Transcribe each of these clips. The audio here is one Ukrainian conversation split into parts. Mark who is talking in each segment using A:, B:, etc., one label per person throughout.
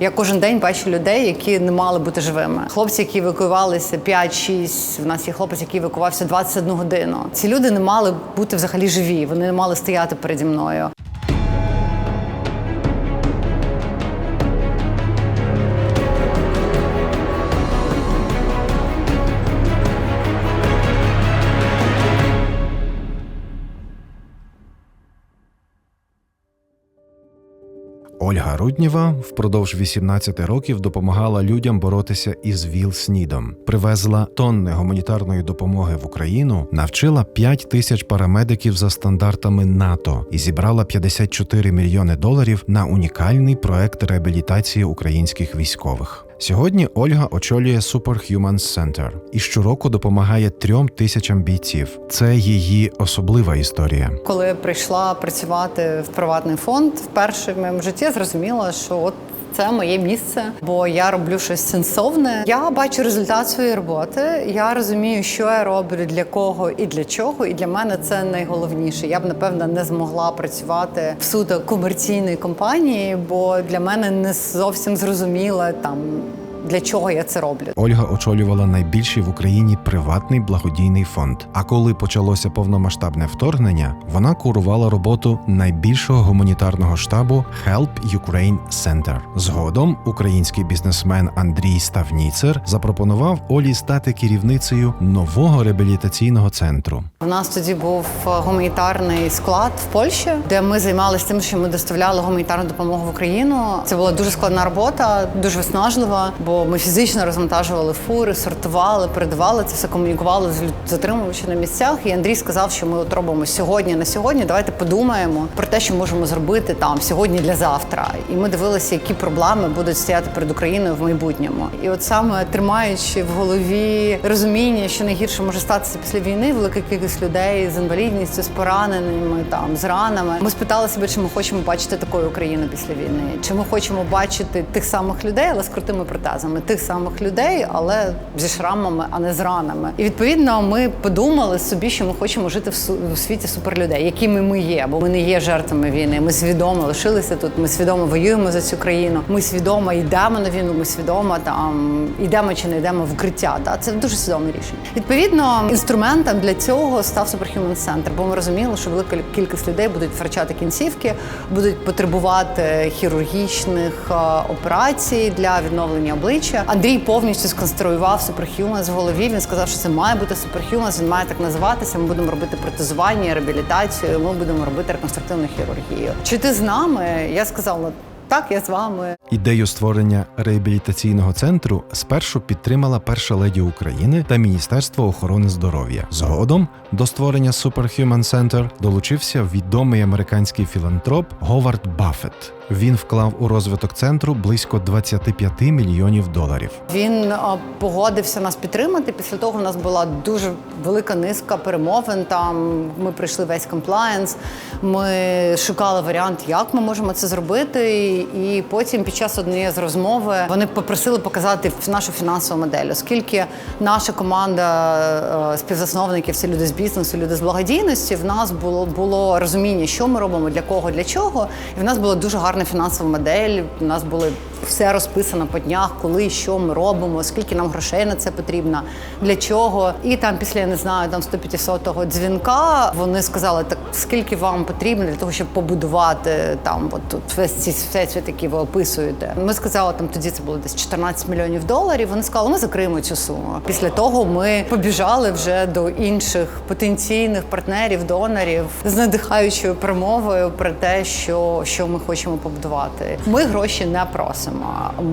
A: Я кожен день бачу людей, які не мали бути живими. Хлопці, які евакуювалися 5-6, В нас є хлопець, який евакувався 21 годину. Ці люди не мали бути взагалі живі. Вони не мали стояти переді мною.
B: Ольга Руднєва впродовж 18 років допомагала людям боротися із ВІЛ-СНІДом, привезла тонни гуманітарної допомоги в Україну, навчила 5 тисяч парамедиків за стандартами НАТО і зібрала 54 мільйони доларів на унікальний проект реабілітації українських військових. Сьогодні Ольга очолює Superhuman Center і щороку допомагає трьом тисячам бійців. Це її особлива історія.
A: Коли прийшла працювати в приватний фонд, вперше в моєму житті зрозуміла, що от. Це моє місце, бо я роблю щось сенсовне. Я бачу результат своєї роботи. Я розумію, що я роблю для кого і для чого. І для мене це найголовніше. Я б напевно не змогла працювати в суто комерційної компанії, бо для мене не зовсім зрозуміло там для чого я це роблю.
B: Ольга очолювала найбільший в Україні приватний благодійний фонд. А коли почалося повномасштабне вторгнення, вона курувала роботу найбільшого гуманітарного штабу Help Ukraine Center. Згодом український бізнесмен Андрій Ставніцер запропонував Олі стати керівницею нового реабілітаційного центру.
A: У нас тоді був е, гуманітарний склад в Польщі, де ми займалися тим, що ми доставляли гуманітарну допомогу в Україну. Це була дуже складна робота, дуже виснажлива, бо ми фізично розвантажували фури, сортували, передавали це все, комунікували з затримувачами на місцях. І Андрій сказав, що ми от робимо сьогодні на сьогодні. Давайте подумаємо про те, що можемо зробити там сьогодні для завтра. І ми дивилися, які проблеми будуть стояти перед Україною в майбутньому. І от саме тримаючи в голові розуміння, що найгірше може статися після війни, велика кількість людей з інвалідністю, з пораненими, там з ранами. Ми спитали себе, чи ми хочемо бачити такою Україну після війни, чи ми хочемо бачити тих самих людей, але з крутими протезами, тих самих людей, але зі шрамами, а не з ранами. І відповідно ми подумали собі, що ми хочемо жити в су- світі суперлюдей, якими ми є, бо ми не є жертвами війни. Ми свідомо лишилися тут. Ми свідомо воюємо за цю країну. Ми свідомо йдемо на війну. Ми свідомо там йдемо чи не йдемо в укриття. Та це дуже свідоме рішення. Відповідно, інструментом для цього став Superhuman Center, бо ми розуміли, що велика кількість людей будуть втрачати кінцівки, будуть потребувати хірургічних е, операцій для відновлення обличчя. Андрій повністю сконструював суперхюманс в голові. Він сказав, що це має бути суперхюманс, він має так називатися. Ми будемо робити протезування, реабілітацію. Ми будемо робити реконструктивну хірургію. Чи ти з нами? Я сказала. Так, я з вами.
B: Ідею створення реабілітаційного центру спершу підтримала перша леді України та Міністерство охорони здоров'я. Згодом до створення Superhuman Center долучився відомий американський філантроп Говард Баффет. Він вклав у розвиток центру близько 25 мільйонів доларів.
A: Він погодився нас підтримати. Після того в нас була дуже велика низка перемовин. Там ми пройшли весь комплаєнс. Ми шукали варіант, як ми можемо це зробити. І потім, під час однієї з розмови, вони попросили показати нашу фінансову модель, оскільки наша команда е, співзасновників це люди з бізнесу, люди з благодійності. В нас було було розуміння, що ми робимо, для кого, для чого. І в нас була дуже гарна фінансова модель. У нас були все розписано по днях, коли що ми робимо, скільки нам грошей на це потрібно, для чого. І там після я не знаю, там 150-го дзвінка вони сказали, так скільки вам потрібно для того, щоб побудувати там, от тут весь ці всесвіт, який ви описуєте. Ми сказали, там тоді це було десь 14 мільйонів доларів. Вони сказали, ми закриємо цю суму. Після того ми побіжали вже до інших потенційних партнерів, донорів з надихаючою промовою про те, що, що ми хочемо побудувати. Ми гроші не просимо.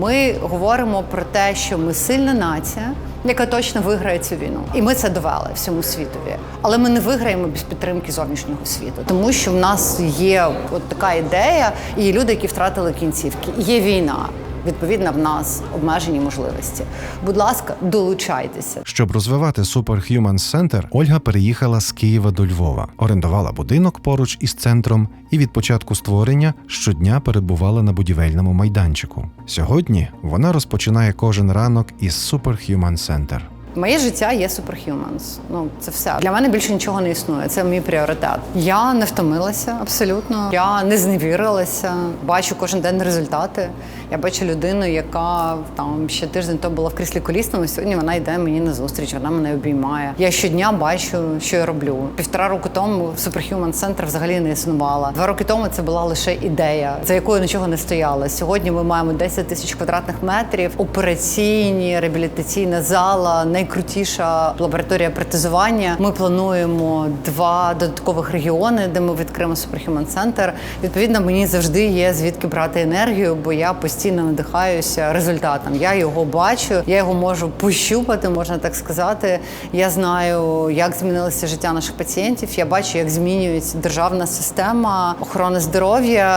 A: Ми говоримо про те, що ми сильна нація. Яка точно виграє цю війну, і ми це довели всьому світові. Але ми не виграємо без підтримки зовнішнього світу, тому що в нас є от така ідея, і люди, які втратили кінцівки. Є війна. Відповідно, в нас обмежені можливості. Будь ласка, долучайтеся.
B: Щоб розвивати Superhuman Center, Ольга переїхала з Києва до Львова, орендувала будинок поруч із центром і від початку створення щодня перебувала на будівельному майданчику. Сьогодні вона розпочинає кожен ранок із Superhuman Center.
A: Моє життя є Superhumans. Ну це все для мене більше нічого не існує. Це мій пріоритет. Я не втомилася абсолютно. Я не зневірилася. Бачу кожен день результати. Я бачу людину, яка там ще тиждень то була в кріслі колісному. Сьогодні вона йде мені на зустріч, вона мене обіймає. Я щодня бачу, що я роблю. Півтора року тому Superhuman Center взагалі не існувала. Два роки тому це була лише ідея, за якою нічого не стояло. Сьогодні ми маємо 10 тисяч квадратних метрів, операційні, реабілітаційна зала, найкрутіша лабораторія протезування. Ми плануємо два додаткових регіони, де ми відкриємо Superhuman Center. Відповідно, мені завжди є звідки брати енергію, бо я постійно надихаюся результатом. Я його бачу, я його можу пощупати, можна так сказати. Я знаю, як змінилося життя наших пацієнтів. Я бачу, як змінюється державна система охорони здоров'я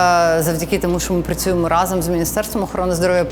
A: завдяки тому, що ми працюємо разом з міністерством охорони здоров'я.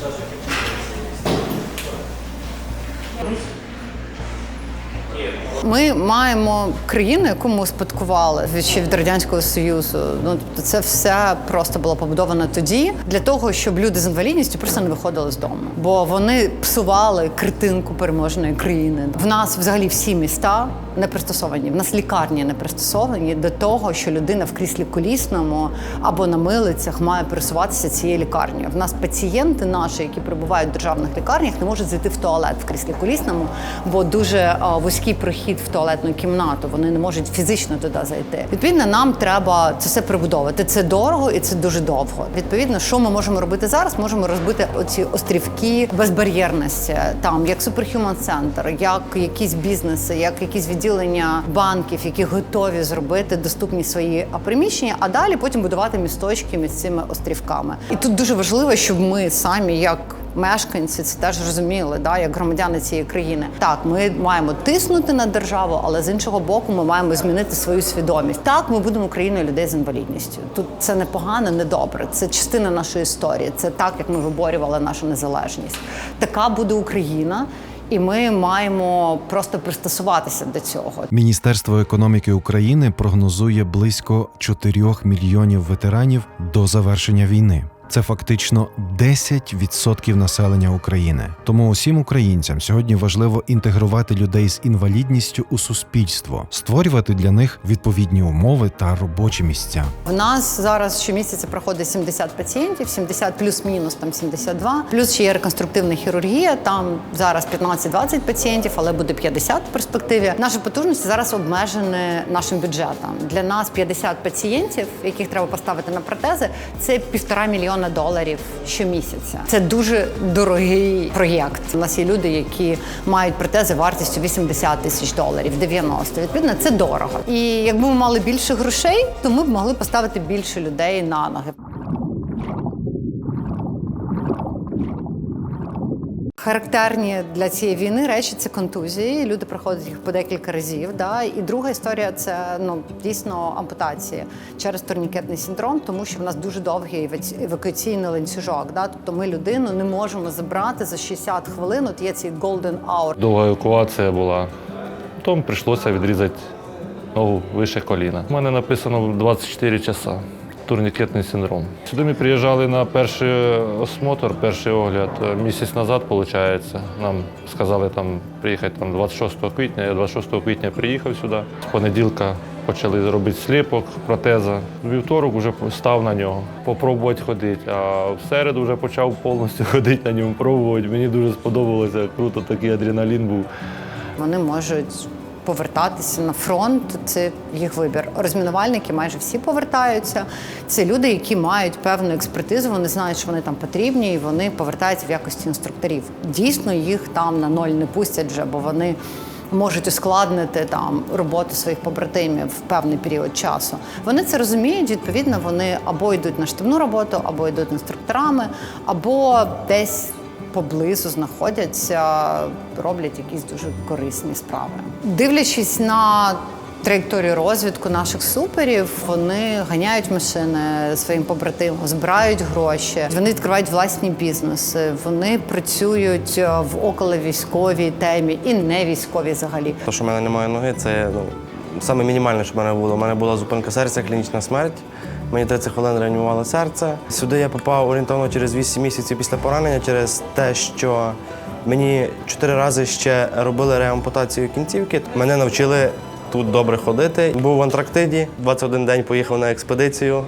A: Ми маємо країну, яку ми успадкували від від радянського союзу. Ну тобто, це все просто було побудовано тоді для того, щоб люди з інвалідністю просто не виходили з дому, бо вони псували критинку переможної країни. В нас взагалі всі міста не пристосовані. В нас лікарні не пристосовані до того, що людина в кріслі колісному або на милицях має пересуватися цією лікарнею. В нас пацієнти наші, які перебувають в державних лікарнях, не можуть зайти в туалет в кріслі колісному, бо дуже а, вузький прохід в туалетну кімнату. Вони не можуть фізично туди зайти. Відповідно, нам треба це все прибудовувати. Це дорого і це дуже довго. Відповідно, що ми можемо робити зараз? Можемо розбити оці острівки безбар'єрності, там як Superhuman Center, як якісь бізнеси, як якісь відділення банків, які готові зробити доступні свої приміщення, а далі потім будувати місточки між цими острівками. І тут дуже важливо, щоб ми самі як мешканці це теж розуміли, да, як громадяни цієї країни. Так, ми маємо тиснути на державу, але з іншого боку, ми маємо змінити свою свідомість. Так, ми будемо країною людей з інвалідністю. Тут це не погано, не добре. Це частина нашої історії. Це так, як ми виборювали нашу незалежність. Така буде Україна. І ми маємо просто пристосуватися до цього.
B: Міністерство економіки України прогнозує близько 4 мільйонів ветеранів до завершення війни. Це фактично 10% населення України. Тому усім українцям сьогодні важливо інтегрувати людей з інвалідністю у суспільство, створювати для них відповідні умови та робочі місця.
A: В нас зараз щомісяця проходить 70 пацієнтів, 70 плюс-мінус там 72. Плюс ще є реконструктивна хірургія. Там зараз 15-20 пацієнтів, але буде 50 в перспективі. Наші потужності зараз обмежені нашим бюджетом. Для нас 50 пацієнтів, яких треба поставити на протези, це півтора мільйона доларів щомісяця. Це дуже дорогий проєкт. У нас є люди, які мають протези вартістю 80 тисяч доларів, 90. Відповідно, це дорого. І якби ми мали більше грошей, то ми б могли поставити більше людей на ноги. Характерні для цієї війни речі це контузії. Люди проходять їх по декілька разів. Да? І друга історія це ну дійсно ампутації через турнікетний синдром, тому що в нас дуже довгий евакуаційний ланцюжок. Да? Тобто ми людину не можемо забрати за 60 хвилин. От є цей golden hour.
C: Довга евакуація була. Тому прийшлося відрізати ногу вище коліна. У мене написано 24 часа. Турнікетний синдром. Сюди ми приїжджали на перший осмотр, перший огляд е, місяць назад, виходить. Нам сказали там приїхати там 26 квітня. Я 26 квітня приїхав сюди. З понеділка почали робити сліпок, протеза. Вівторок вже став на нього, попробувати ходити. А в середу вже почав повністю ходити на ньому, пробувати. Мені дуже сподобалося. Круто, такий адреналін був.
A: Вони можуть повертатися на фронт. Це їх вибір. Розмінувальники майже всі повертаються. Це люди, які мають певну експертизу. Вони знають, що вони там потрібні, і вони повертаються в якості інструкторів. Дійсно, їх там на ноль не пустять вже, бо вони. Можуть ускладнити там роботу своїх побратимів в певний період часу. Вони це розуміють. Відповідно, вони або йдуть на штабну роботу, або йдуть інструкторами, або десь поблизу знаходяться, роблять якісь дуже корисні справи. Дивлячись на траєкторію розвитку наших суперів, вони ганяють машини своїм побратимам, збирають гроші, вони відкривають власні бізнеси, вони працюють е, в околовійськовій темі і не військовій взагалі.
D: Те, що в мене немає ноги, це ну, саме мінімальне, що в мене було. У мене була зупинка серця, клінічна смерть. Мені 30 хвилин реанімували серце. Сюди я попав орієнтовно через 8 місяців після поранення, через те, що Мені чотири рази ще робили реампутацію кінцівки. Мене навчили тут добре ходити. Був в Антарктиді, 21 день поїхав на експедицію.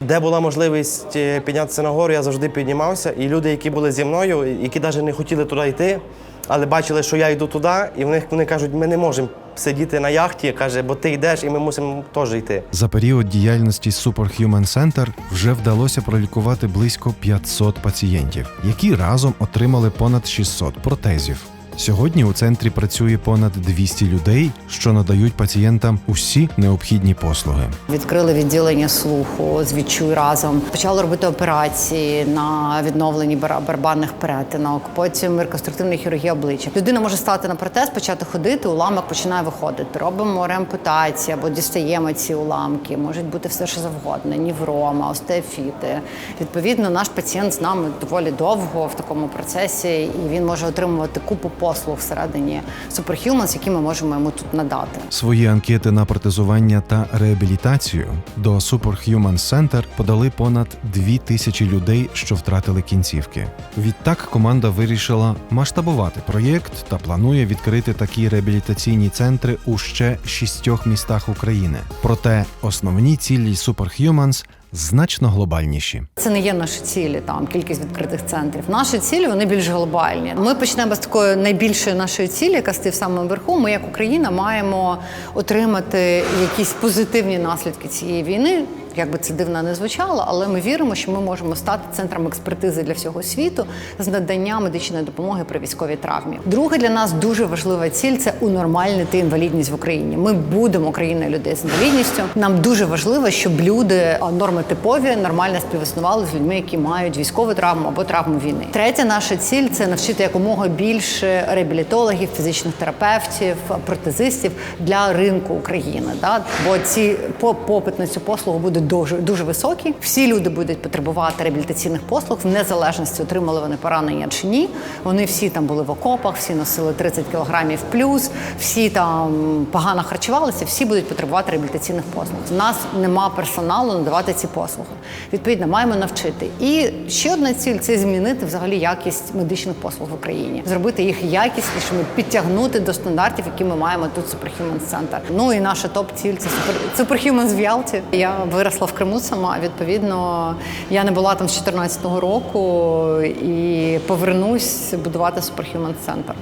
D: Де була можливість е, піднятися на гору, я завжди піднімався. І люди, які були зі мною, які навіть не хотіли туди йти, але бачили, що я йду туди, і в вони кажуть, ми не можемо сидіти на яхті, каже, бо ти йдеш, і ми мусимо теж йти.
B: За період діяльності Superhuman Center вже вдалося пролікувати близько 500 пацієнтів, які разом отримали понад 600 протезів. Сьогодні у центрі працює понад 200 людей, що надають пацієнтам усі необхідні послуги.
A: Відкрили відділення слуху з відчуй разом. Почали робити операції на відновленні бар- барабанних перетинок, потім реконструктивна хірургія обличчя. Людина може стати на протез, почати ходити, уламок починає виходити. Робимо реампутацію або дістаємо ці уламки. Можуть бути все, що завгодно: ніврома, остеофіти. Відповідно, наш пацієнт з нами доволі довго в такому процесі, і він може отримувати купу послуг всередині Superhumans, які ми можемо йому тут надати.
B: Свої анкети на протезування та реабілітацію до Superhuman Center подали понад 2 тисячі людей, що втратили кінцівки. Відтак команда вирішила масштабувати проєкт та планує відкрити такі реабілітаційні центри у ще шістьох містах України. Проте основні цілі Superhumans значно глобальніші.
A: Це не є наші цілі, там кількість відкритих центрів. Наші цілі вони більш глобальні. Ми почнемо з такої найбільшої нашої цілі, яка стоїть в самому верху. Ми, як Україна, маємо отримати якісь позитивні наслідки цієї війни. Як би це дивно не звучало, але ми віримо, що ми можемо стати центром експертизи для всього світу з надання медичної допомоги при військовій травмі. Друге для нас дуже важлива ціль це унормальнити інвалідність в Україні. Ми будемо країною людей з інвалідністю. Нам дуже важливо, щоб люди нормотипові нормально співіснували з людьми, які мають військову травму або травму війни. Третя наша ціль це навчити якомога більше реабілітологів, фізичних терапевтів, протезистів для ринку України. Да? Бо ці по- попит на цю послугу буде дуже дуже високий. Всі люди будуть потребувати реабілітаційних послуг в незалежності, отримали вони поранення чи ні. Вони всі там були в окопах, всі носили 30 кілограмів плюс, всі там погано харчувалися, всі будуть потребувати реабілітаційних послуг. У нас нема персоналу надавати ці послуги. Відповідно, маємо навчити. І ще одна ціль це змінити взагалі якість медичних послуг в Україні, зробити їх якіснішими, підтягнути до стандартів, які ми маємо тут в Superhumans Center. Ну і наша топ-ціль це Super- Superhumans в Ялті. Я виросла в Криму сама. Відповідно, я не була там з 2014 року і повернусь будувати Superhuman Center.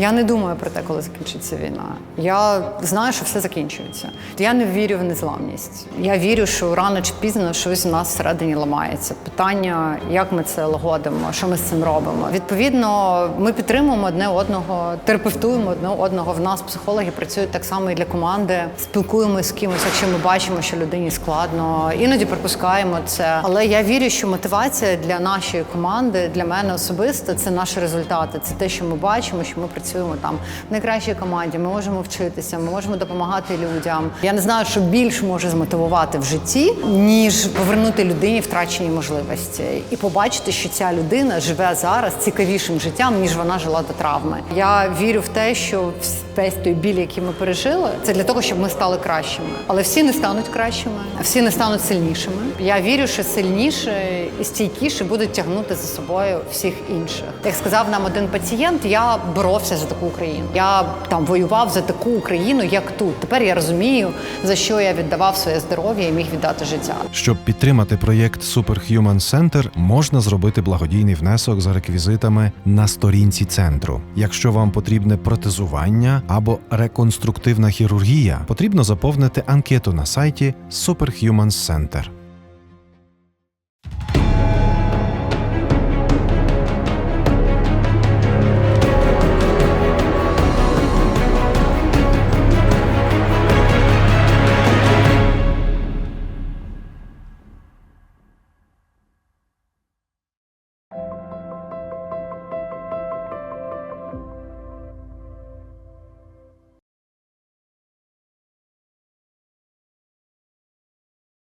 A: Я не думаю про те, коли закінчиться війна. Я знаю, що все закінчується. Я не вірю в незламність. Я вірю, що рано чи пізно щось в нас всередині ламається. Питання, як ми це лагодимо, що ми з цим робимо. Відповідно, ми підтримуємо одне одного, терапевтуємо одне одного. В нас психологи працюють так само і для команди. Спілкуємося з кимось, якщо ми бачимо, що людині складно. Іноді пропускаємо це. Але я вірю, що мотивація для нашої команди, для мене особисто, це наші результати. Це те, що ми бачимо, що ми працюємо там в найкращій команді. Ми можемо вчитися, ми можемо допомагати людям. Я не знаю, що більш може змотивувати в житті, ніж повернути людині втрачені можливості і побачити, що ця людина живе зараз цікавішим життям, ніж вона жила до травми. Я вірю в те, що весь той біль, який ми пережили, це для того, щоб ми стали кращими. Але всі не стануть кращими, всі не стануть сильнішими. Я вірю, що сильніше і стійкіше будуть тягнути за собою всіх інших. Як сказав нам один пацієнт, я боровся за таку Україну. Я там воював за таку Україну, як тут. Тепер я розумію, за що я віддавав своє здоров'я і міг віддати життя.
B: Щоб підтримати проєкт Superhuman Center, можна зробити благодійний внесок за реквізитами на сторінці центру. Якщо вам потрібне протезування або реконструктивна хірургія, потрібно заповнити анкету на сайті Superhuman Center.